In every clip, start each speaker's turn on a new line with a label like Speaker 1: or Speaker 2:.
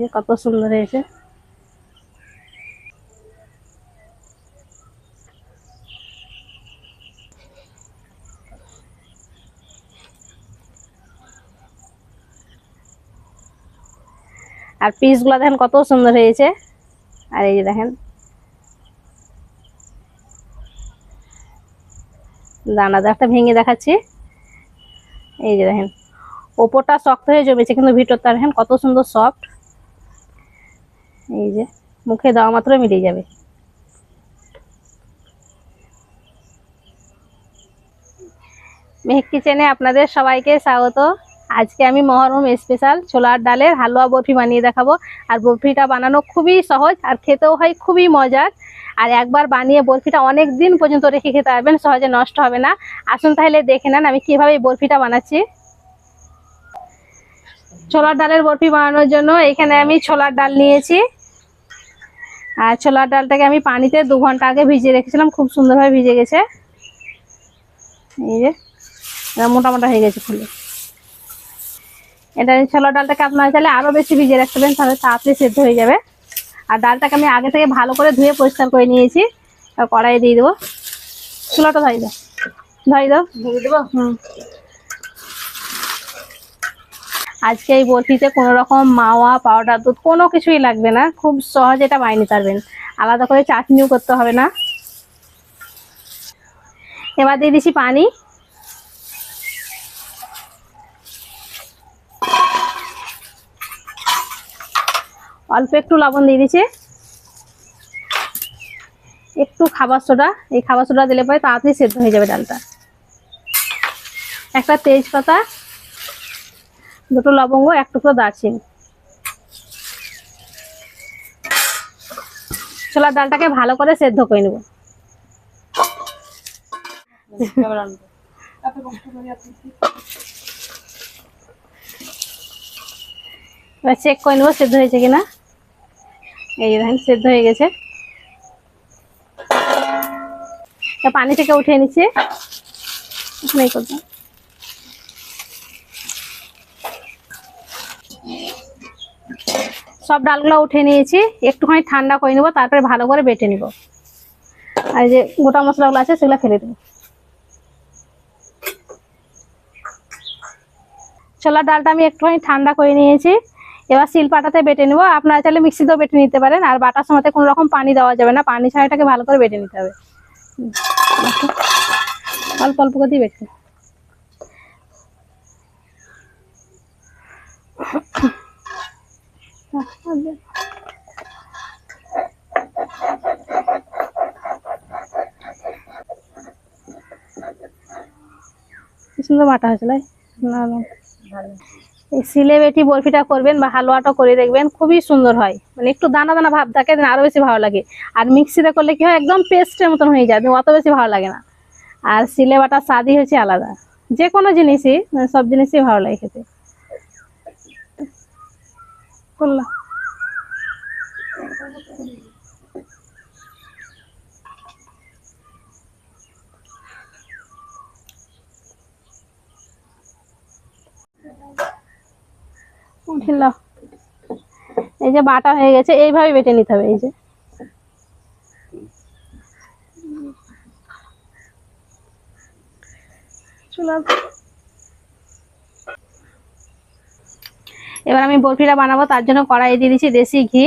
Speaker 1: যে কত সুন্দর হয়েছে। আর পিস পিসগুলো দেখেন কত সুন্দর হয়েছে। আর এই যে দেখেন। দানাদার একটা ভেঙে দেখাচ্ছি। এই যে দেখেন। ওপরটা শক্ত হয়ে জমেছে, কিন্তু ভিতরটা দেখেন কত সুন্দর সফট এই যে, মুখে দেওয়া মাত্র মিলিয়ে যাবে। মেহেক কিচেনে আপনাদের সবাইকে স্বাগত। আজকে আমি মহরম স্পেশাল ছোলার ডালের হালুয়া বরফি বানিয়ে দেখাবো। আর বরফিটা বানানো খুবই সহজ আর খেতেও হয় খুবই মজার। আর একবার বানিয়ে বরফিটা অনেক দিন পর্যন্ত রেখে খেতে পারবেন, সহজে নষ্ট হবে না। আসুন তাহলে দেখে নেন আমি কীভাবে বরফিটা বানাচ্ছি। ছোলার ডালের বরফি বানানোর জন্য এখানে আমি ছোলার ডাল নিয়েছি। আর ছোলার ডালটাকে আমি পানিতে দু ঘণ্টা আগে ভিজিয়ে রেখেছিলাম খুব সুন্দরভাবে ভিজে গেছে। এই যে মোটা মোটা হয়ে গেছে ফুলে এটা ছোলার ডালটাকে আপনারা চাইলে আরও বেশি ভিজিয়ে রাখতে পারেন তাহলে তাড়াতাড়ি সেদ্ধ হয়ে যাবে। আর ডালটাকে আমি আগে থেকে ভালো করে ধুয়ে পরিষ্কার করে নিয়েছি। আর কড়াই দিয়ে দেবো। ছোলাটা ধরে দাও। ধরে দাও।
Speaker 2: ধরে দেবো?
Speaker 1: হুম। আজকে এই বরফিতে কোনো রকম মাওয়া পাউডার দুধ, কোনো কিছুই লাগবে না। খুব সহজে এটা বানিয়ে নিতে পারবেন আলাদা করে চাটনিও করতে হবে না। এবার দিয়ে দিছি পানি। অল্প একটু লবণ দিয়ে দিচ্ছি একটু খাবার সোডা। এই খাবার সোডা দিলে পরে তাড়াতাড়ি সেদ্ধ হয়ে যাবে ডালটা। একটা তেজপাতা দুটো লবঙ্গ, এক টুকরো দারচিনি। ছোলার ডালটাকে ভালো করে সেদ্ধ করে নেব। চেক করে নেব সেদ্ধ হয়েছে কিনা। এই দেখেন, সেদ্ধ হয়ে গেছে। পানি থেকে উঠিয়ে নিচ্ছে। সব ডালগুলো উঠে নিয়েছি, একটুখানি ঠান্ডা করে নেব, তারপরে ভালো করে বেটে নিব। আর যে গোটা মশলাগুলো আছে, সেগুলো ফেলে দেবো। ছোলার ডালটা আমি একটুখানি ঠান্ডা করে নিয়েছি, এবার শিলপাটাতে বেটে নেব। আপনারা চাইলে মিক্সিতেও বেটে নিতে পারেন, আর বাটার সময়তে কোনো রকম পানি দেওয়া যাবে না, পানি ছাড়া এটাকে ভালো করে বেটে নিতে হবে। অল্প অল্প করে দিয়ে বেটে সুন্দর বাটা হয়েছিল এই? না না। এই সিলে বেটি বরফিটা করবেন বা হালুয়াটা করে দেখবেন খুবই সুন্দর হয়। মানে একটু দানা দানা ভাব থাকে আরও বেশি ভালো লাগে। আর মিক্সিতে করলে কি হয় একদম পেস্টের মতন হয়ে যায় অত বেশি ভালো লাগে না। আর সিলে বাটার স্বাদই হচ্ছে আলাদা। যে কোনো জিনিসই মানে সব জিনিসই ভালো লাগে খেতে। করলাম এই যে বাটা হয়ে গেছে এইভাবে বেটে নিতে হবে এই যে। চুলা এবার আমি বরফিটা বানাবো, তার জন্য কড়াই দিয়ে দিচ্ছি দেশি ঘি।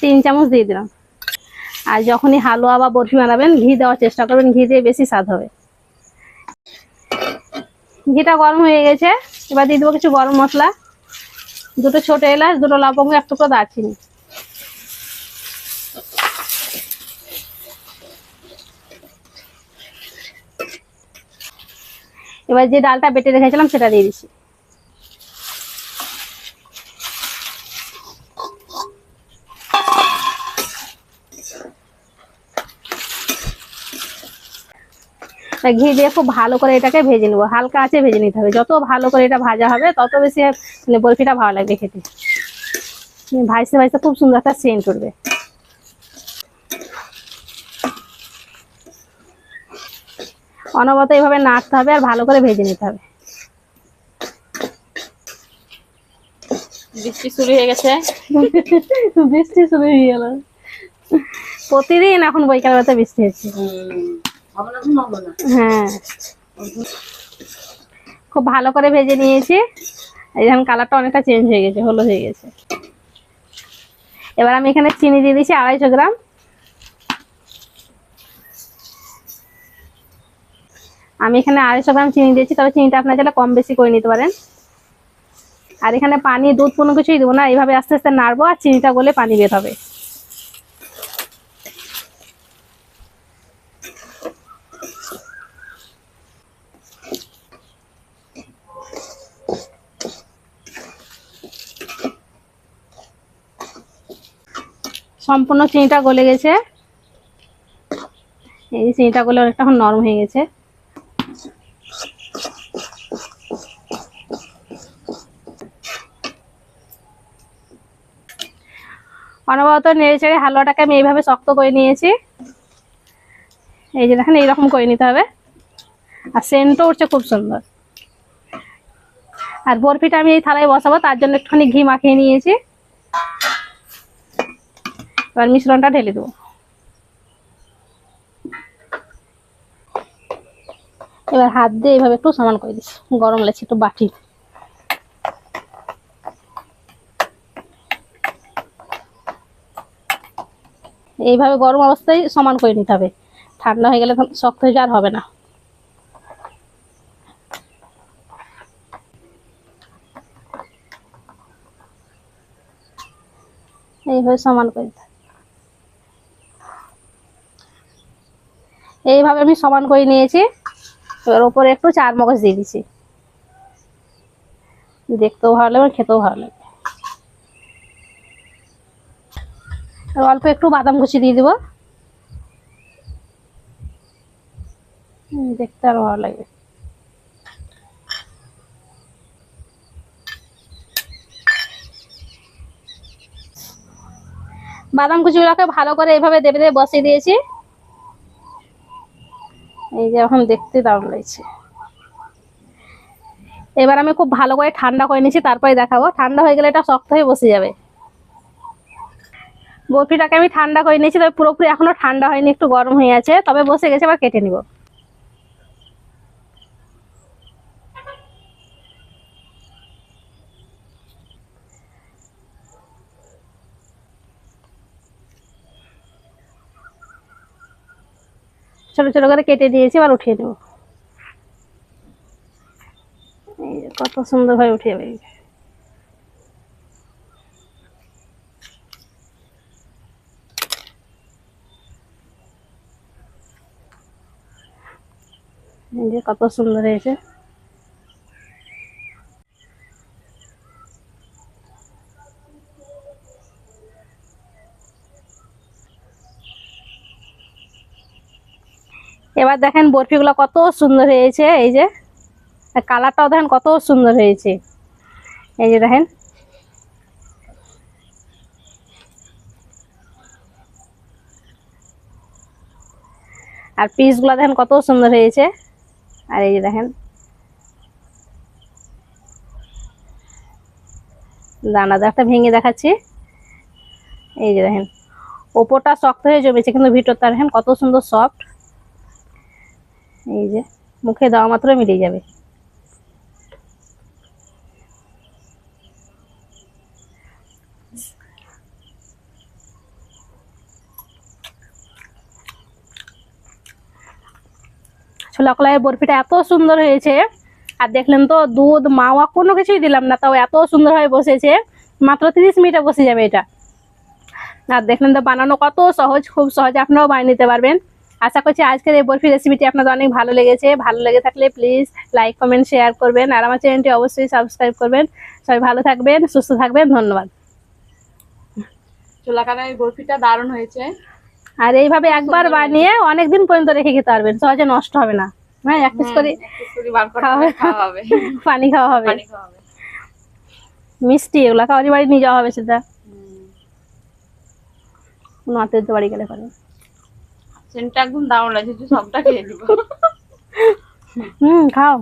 Speaker 1: তিন চামচ দিয়ে দিলাম। আর যখনই হালুয়া বা বরফি বানাবেন, ঘি দেওয়ার চেষ্টা করবেন, ঘি দিয়ে বেশি স্বাদ হবে। ঘিটা গরম হয়ে গেছে, এবার দিয়ে দেবো কিছু গরম মশলা। দুটো ছোট এলাচ, দুটো লবঙ্গ, এক টুকরো দারচিনি। এবার যে ডালটা বেটে রেখেছিলাম সেটা দিয়ে দিচ্ছি। ঘি দিয়ে খুব ভালো করে এটাকে ভেজে নেব। হালকা আছে ভেজে নিতে হবে। যত ভালো করে এটা ভাজা হবে, তত বেশি মানে বরফিটা ভালো লাগবে খেতে। ভাজতে ভাজতে খুব সুন্দর একটা সেন্ট উঠবে। অনবত এভাবে নাড়তে হবে আর ভালো করে ভেজে নিতে হবে।
Speaker 2: বৃষ্টি শুরু হয়ে গেছে।
Speaker 1: বৃষ্টি শুরু হয়ে গেল। প্রতিদিন এখন বৈকাল বেতা বৃষ্টি হচ্ছে। হ্যাঁ। খুব ভালো করে ভেজে নিয়েছি। এখন কালারটা অনেকটা চেঞ্জ হয়ে গেছে হলো হয়ে গেছে। এবার আমি এখানে চিনি দিয়ে দিয়েছি আড়াইশো গ্রাম। আমি এখানে আড়াইশো গ্রাম চিনি দিয়েছি, তবে চিনিটা আপনার যেটা কম বেশি করে নিতে পারেন। আর এখানে পানি, দুধ কোনো কিছুই দেবো না, এইভাবে আস্তে আস্তে নাড়বো আর চিনিটা গলে পানি বের হবে। সম্পূর্ণ চিনিটা গলে গেছে। এই চিনিটা গলে অনেকটা নরম হয়ে গেছে। অনবরত নেড়ে চেড়ে হালুয়াটাকে আমি এইভাবে শক্ত করে নিয়েছি। এই যে দেখেন, এইরকম করে নিতে হবে। আর সেন্টও উঠছে খুব সুন্দর। আর বরফিটা আমি এই থালায় বসাবো, তার জন্য একটুখানি ঘি মাখিয়ে নিয়েছি। এবার মিশ্রণটা ঢেলে দেবো। এবার হাত দিয়ে এইভাবে একটু সমান করে দিচ্ছি, গরম লাগছে একটু বাটি। এইভাবে গরম অবস্থায় সমান করে নিতে হবে। ঠান্ডা হয়ে গেলে শক্ত হয়ে যাওয়ার হবে না। এইভাবে সমান করে দিতে এইভাবে আমি সমান করে নিয়েছি। এবার ওপরে একটু চার মগজ দিয়ে দিচ্ছি। দেখতেও ভালো লাগবে, খেতেও ভালো লাগবে। অল্প একটু বাদাম কুচি দিয়ে দিব। দেখতে আরও ভালো লাগবে বাদাম কুচিগুলোকে ভালো করে এইভাবে দেবে দেবে বসিয়ে দিয়েছি। এই যে এখন দেখতে দারুণ লাগছে। এবার আমি খুব ভালো করে ঠান্ডা করে নিয়েছি, তারপরে দেখাবো। ঠান্ডা হয়ে গেলে এটা শক্ত হয়ে বসে যাবে। বরফিটাকে আমি ঠান্ডা করে নিয়েছি, তবে পুরোপুরি এখনও ঠান্ডা হয়নি, একটু গরম হয়ে আছে। তবে বসে গেছে, এবার কেটে নিব। ছোট ছোট করে কেটে দিয়েছি আবার উঠিয়ে নেব। কত সুন্দর ভাবে উঠিয়ে যে কত সুন্দর হয়েছে। এবার দেখেন বরফিগুলো কত সুন্দর হয়েছে, এই যে। কালারটাও দেখেন কত সুন্দর হয়েছে। এই যে দেখেন। আর পিসগুলো দেখেন কত সুন্দর হয়েছে। আর এই যে দেখেন। দানাদারটা একটা ভেঙে দেখাচ্ছি। এই যে দেখেন, ওপরটা শক্ত হয়ে জমেছে, কিন্তু ভিতরটা দেখেন কত সুন্দর সফট এই যে, মুখে দেওয়া মাত্র মিলিয়ে যাবে। ছোলা কলাইয়ের বরফিটা এত সুন্দর হয়েছে। আর দেখলেন তো, দুধ, মাওয়া কোনো কিছুই দিলাম না, তাও এত সুন্দরভাবে বসেছে। মাত্র তিরিশ মিনিটে বসে যাবে এটা। আর দেখলেন তো, বানানো কত সহজ, খুব সহজে আপনারাও বানিয়ে নিতে পারবেন। আশা করছি আজকের এই বরফি রেসিপিটি আপনাদের অনেক ভালো লেগেছে। ভালো লেগে থাকলে প্লিজ লাইক কমেন্ট শেয়ার করবেন। আর আমার চ্যানেলটি অবশ্যই সাবস্ক্রাইব করবেন। সবাই ভালো থাকবেন, সুস্থ থাকবেন, ধন্যবাদ।
Speaker 2: চুলাকারের বরফিটা দারুণ হয়েছে।
Speaker 1: আর এইভাবে একবার বানিয়ে অনেক দিন পর্যন্ত রেখে খেতে পারবেন। সহজে নষ্ট হবে না। হ্যাঁ এক পিস করে খাওয়া হবে। পানি খাওয়া হবে। মিষ্টি এগুলা কাউরি বাড়ি নিয়ে যাওয়া হবে সেটা। কোনো আত্মীয় বাড়ি গেলে পারে
Speaker 2: সেন্টটা একদম দারুণ তুই সবটা খেয়ে
Speaker 1: হুম খাও।